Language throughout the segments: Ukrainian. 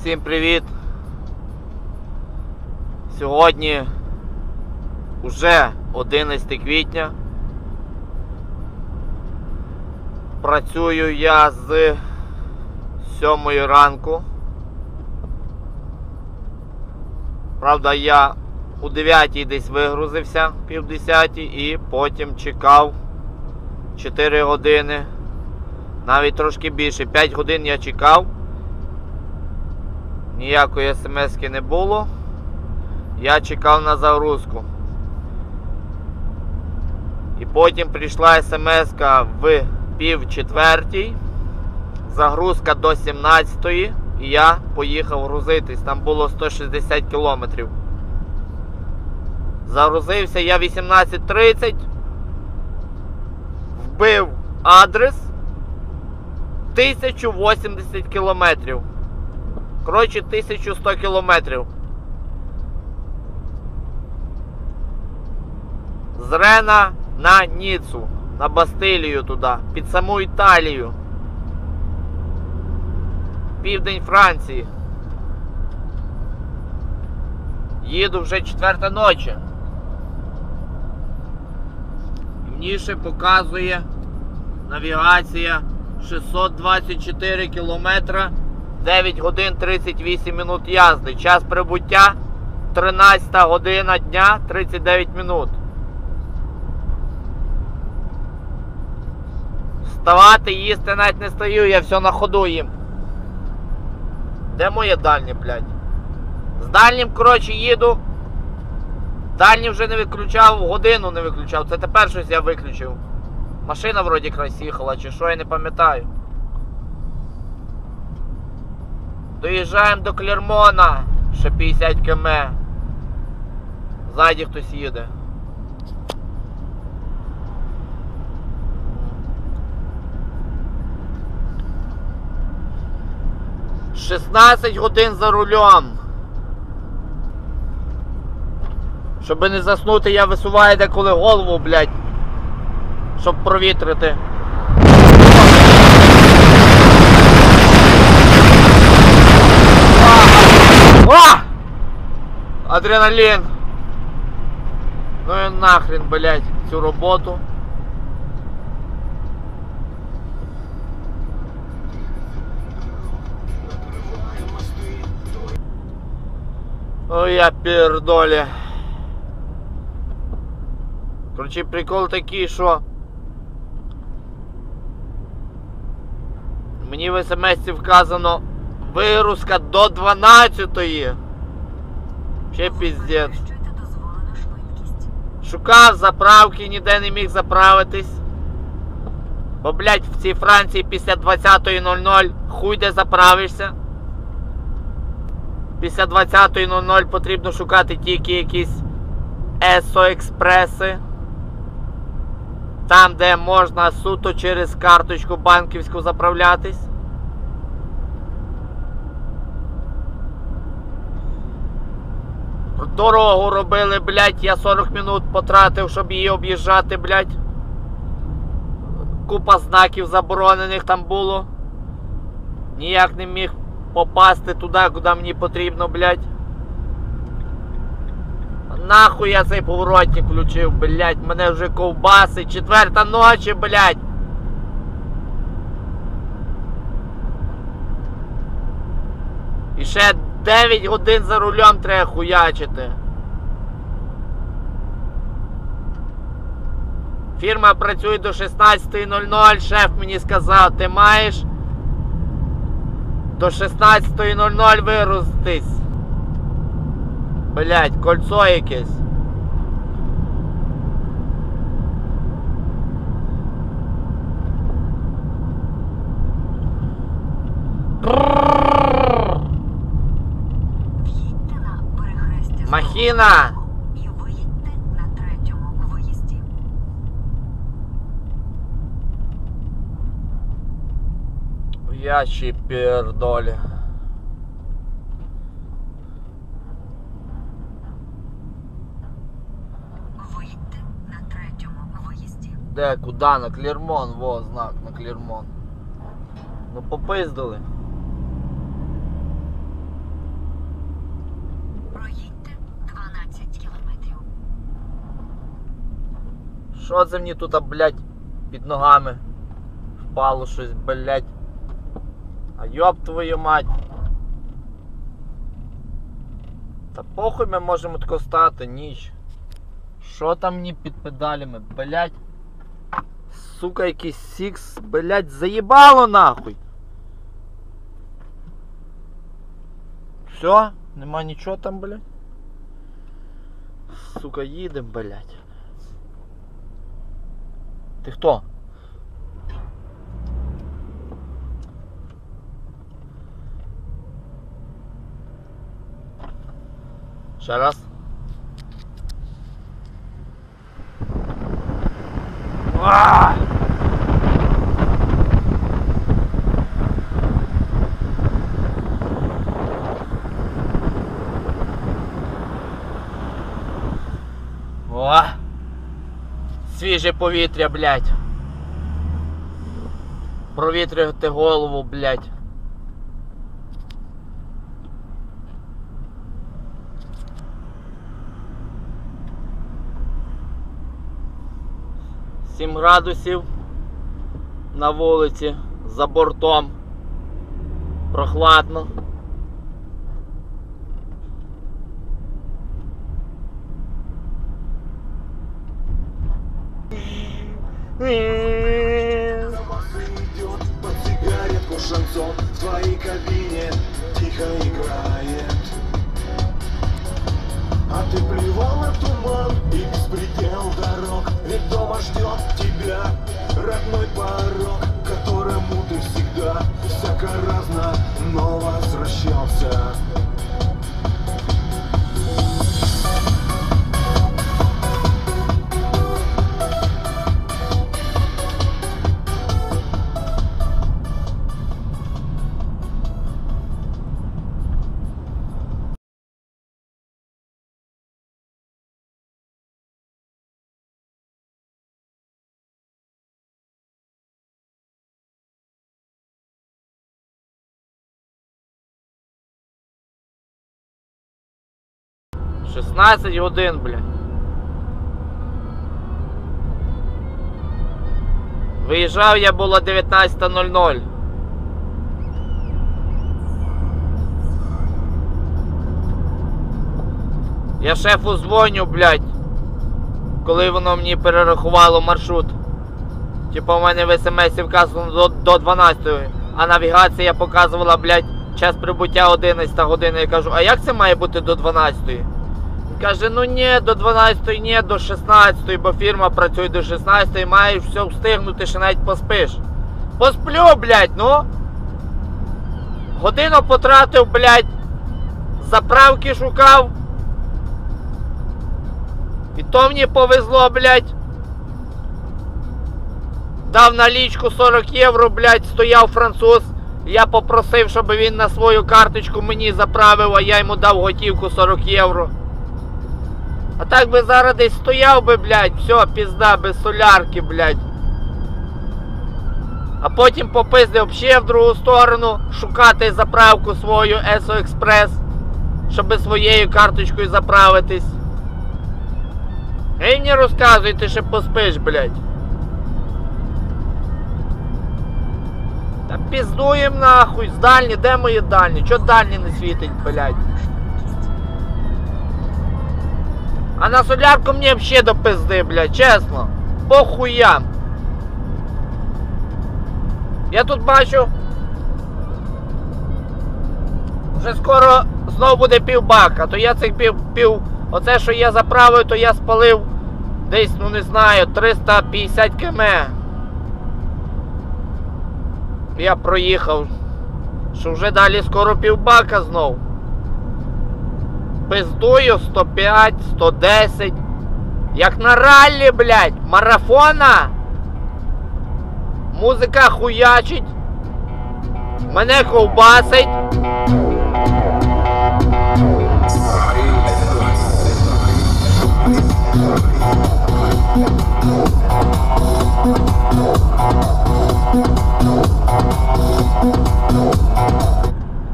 Всім привіт! Сьогодні уже 11 квітня. Працюю я з 7 ранку. Правда, я у 9 десь вигрузився, пів 10 і потім чекав 4 години. Навіть трошки більше. 5 годин я чекав. Ніякої смс не було. Я чекав на загрузку. І потім прийшла смс в пів четвертій. Загрузка до 17-ї. І я поїхав грузитись. Там було 160 кілометрів. Загрузився я 18.30. Вбив адрес 1080 кілометрів. Коротше, 1100 кілометрів. З Рена на Ніцу, на Бастилію туди, під саму Італію. Південь Франції. Їду вже четверта ночі. Мені ще показує навігація 624 кілометра. 9 годин 38 минут язди. Час прибуття 13 година дня 39 минут. Вставати, їсти навіть не стою, я все на ходу їм. Де моє дальнє, блядь? З дальнім, коротше, їду. Дальній вже не виключав, годину не виключав. Це тепер щось я виключив. Машина вроді якраз їхала, чи що, я не пам'ятаю. Доїжджаємо до Клермона. Ще 50 км. Ззаді хтось їде. Шістнадцять годин за рулем. Щоб не заснути, я висуваю деколи голову, блядь. Щоб провітрити. А! Адреналин! Ну и нахрен, блядь, цю роботу. Ой, я пердолі. Короче, прикол такий, що мені в смс вказано вигрузка до 12-ї. Ще піздець. Шукав заправки, ніде не міг заправитись. Бо, блядь, в цій Франції після 20.00 хуй де заправишся. Після 20.00 потрібно шукати тільки якісь ЕСО-експреси. Там, де можна суто через карточку банківську заправлятись. Дорогу робили, блядь, я 40 минут потратив, щоб її об'їжджати, блядь. Купа знаків заборонених там було. Ніяк не міг попасти туди, куди мені потрібно, блядь. Нахуй я цей поворотник включив, блядь, мене вже ковбаси. Четверта ночі, блядь. І ще 9 годин за рулем треба хуячити. Фірма працює до 16.00. Шеф мені сказав, ти маєш до 16.00 виростись. Блять, кольцо якесь. В'їдьте на перехрестя з Махіна! і виїдьте на третьому виїзді. Я ще пердолі. Виїдьте на третьому виїзді. Де, куди? На Клермон, во, знак на Клермон. Ну попиздили. Що це мені тут, блядь, під ногами? Впало щось, блядь. А йоб твою мать. Та похуй ми можемо тако стати, ніч. Що там мені під педалями, блядь? Сука, якийсь сікс, блядь, заїбало нахуй. Все, нема нічого там, блядь. Сука, їдем, блядь. Ти хто? Ще раз. А! Свіже повітря, блядь. Провітрювати голову, блядь. Сім градусів на вулиці за бортом. Прохладно. Шансон В твоей кабине тихо играет 16 годин, бля. Виїжджав я було 19.00. Я шефу дзвоню, блядь, коли воно мені перерахувало маршрут. Типа у мене в смс вказано до, до 12 а навігація показувала, блядь, час прибуття 11 година. Я кажу, а як це має бути до 12? Каже, ну ні, до 12, ні, до 16, бо фірма працює до 16, маєш все встигнути, ще навіть поспиш. Посплю, блядь, ну. Годину потратив, блядь, заправки шукав. І то мені повезло, блядь. Дав налічку 40 євро, блядь, стояв француз. Я попросив, щоб він на свою карточку мені заправив, а я йому дав готівку 40 євро. А так би зараз десь стояв би, блядь, все, пізда, без солярки, блядь. А потім попиздив ще в другу сторону шукати заправку свою ЕСО Експрес, щоб своєю карточкою заправитись. Ей мені розказуй, ти ще поспиш, блядь. Та піздуєм нахуй, з дальні, де мої дальні? Чо дальні не світить, блядь? А на солярку мені взагалі до пизди, блядь, чесно. Похуям. Я тут бачу. Вже скоро знов буде півбака, то я цих пів, пів. Оце, що я заправив, то я спалив десь, ну не знаю, 350 км. Я проїхав. Що вже далі скоро півбака знов. Пиздую 105, 110. Як на раллі, блядь, марафона. Музика хуячить. Мене ковбасить.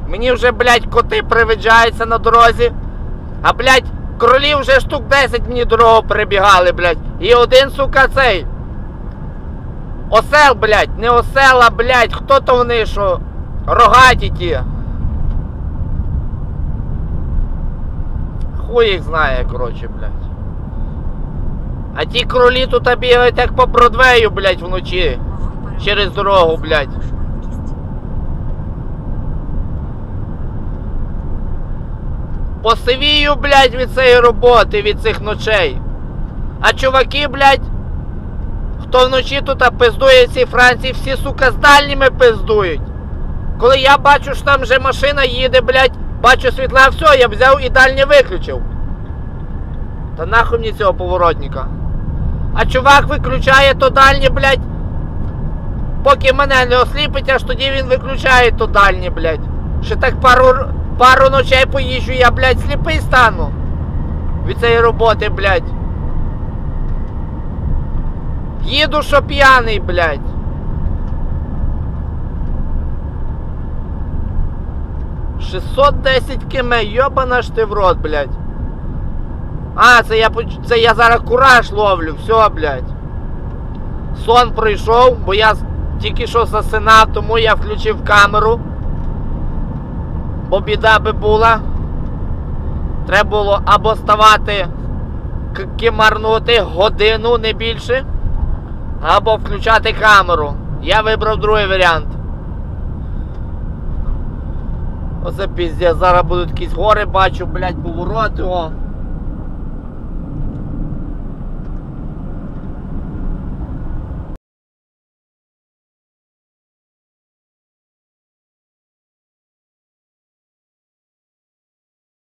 Мені вже, блядь, коти привиджаються на дорозі. А, блядь, Кролів вже штук 10 мені дорогу перебігали, блядь. І один, сука, цей. Осел, блядь, не осела, блядь. Хто то вони, що? Рогаті ті. Хуй їх знає, коротше, блядь. А ті кролі тут бігають як по Бродвею, блядь, вночі. Через дорогу, блядь. Посивію, блядь, від цієї роботи, від цих ночей. А чуваки, блядь, хто вночі тут пиздує в цій Франції, всі, сука, з дальніми пиздують. Коли я бачу, що там вже машина їде, блядь, бачу світла, все, я взяв і дальнє виключив. Та нахуй мені цього поворотника. А чувак виключає то дальнє, блядь. Поки мене не осліпить, аж тоді він виключає то дальнє, блядь. Ще так пару, пару ночей поїжджу, я, блядь, сліпий стану. Від цієї роботи, блядь. Їду, що п'яний, блядь. Шістсот десять км, йобана ж ти в рот, блядь. А, це я це я зараз кураж ловлю, все, блядь. Сон пройшов, бо я тільки що засинав, тому я включив камеру. Бо біда би була. Треба було або ставати кимарнути годину, не більше, або включати камеру. Я вибрав другий варіант. Оце піздець, зараз будуть якісь гори, бачу, блядь, повороти, о.